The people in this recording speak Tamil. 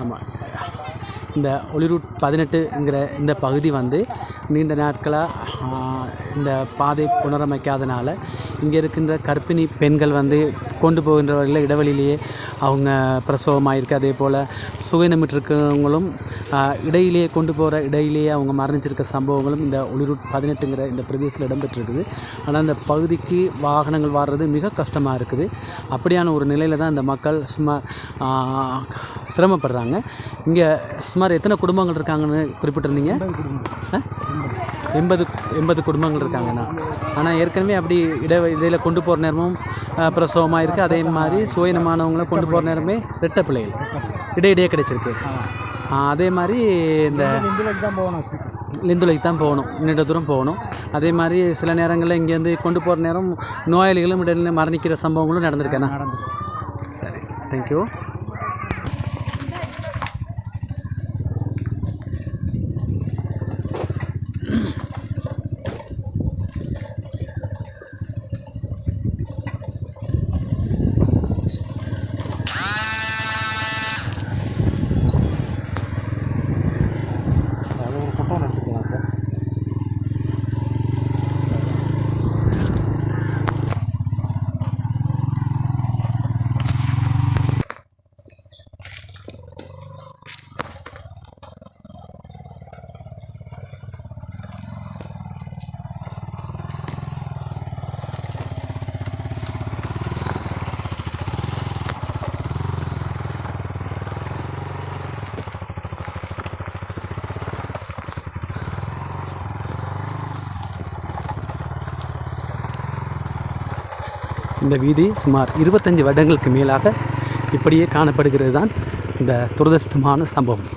ஆமாம் இந்த ஒளிரூட் பதினெட்டுங்கிற இந்த பகுதி வந்து நீண்ட நாட்களாக இந்த பாதை புனரமைக்காதனால இங்கே இருக்கின்ற கர்ப்பிணி பெண்கள் வந்து கொண்டு போகின்றவர்களில் இடைவெளியிலேயே அவங்க பிரசவமாயிருக்கு. அதே போல் சுவைநமிட்டிருக்கவங்களும் இடையிலேயே கொண்டு போகிற இடையிலேயே அவங்க மரணிச்சிருக்க சம்பவங்களும் இந்த ஒளிரூட் பதினெட்டுங்கிற இந்த பிரதேசத்தில் இடம்பெற்றிருக்குது. ஆனால் இந்த பகுதிக்கு வாகனங்கள் வர்றது மிக கஷ்டமாக இருக்குது. அப்படியான ஒரு நிலையில் தான் இந்த மக்கள் சுமார் சிரமப்படுறாங்க. இங்கே சுமார் எத்தனை குடும்பங்கள் இருக்காங்கன்னு குறிப்பிட்டிருந்தீங்க? எண்பது எண்பது குடும்பங்கள் இருக்காங்கண்ணா ஆனால் ஏற்கனவே அப்படி இட இடையில் கொண்டு போகிற நேரமும் பிரசவமாக இருக்குது அதே மாதிரி சுயனமானவங்கள கொண்டு போகிற நேரமே ரெட்டை பிள்ளைகள். இடையிடையே கிடைச்சிருக்கு. அதே மாதிரி இந்த லிந்துலைக்கு தான் போகணும். நீண்ட தூரம் போகணும். அதே மாதிரி சில நேரங்களில் இங்கேருந்து கொண்டு போகிற நேரம் நோயாளிகளும் இடையில மரணிக்கிற சம்பவங்களும் நடந்திருக்கேண்ணா சரி தேங்க்யூ ஒரு ஃபோட்டோ எடுத்துக்கலாம் சார் இந்த வீதி சுமார் இருபத்தஞ்சி வருடங்களுக்கு மேலாக இப்படியே காணப்படுகிறது தான் இந்த துரதிருஷ்டமான சம்பவம்.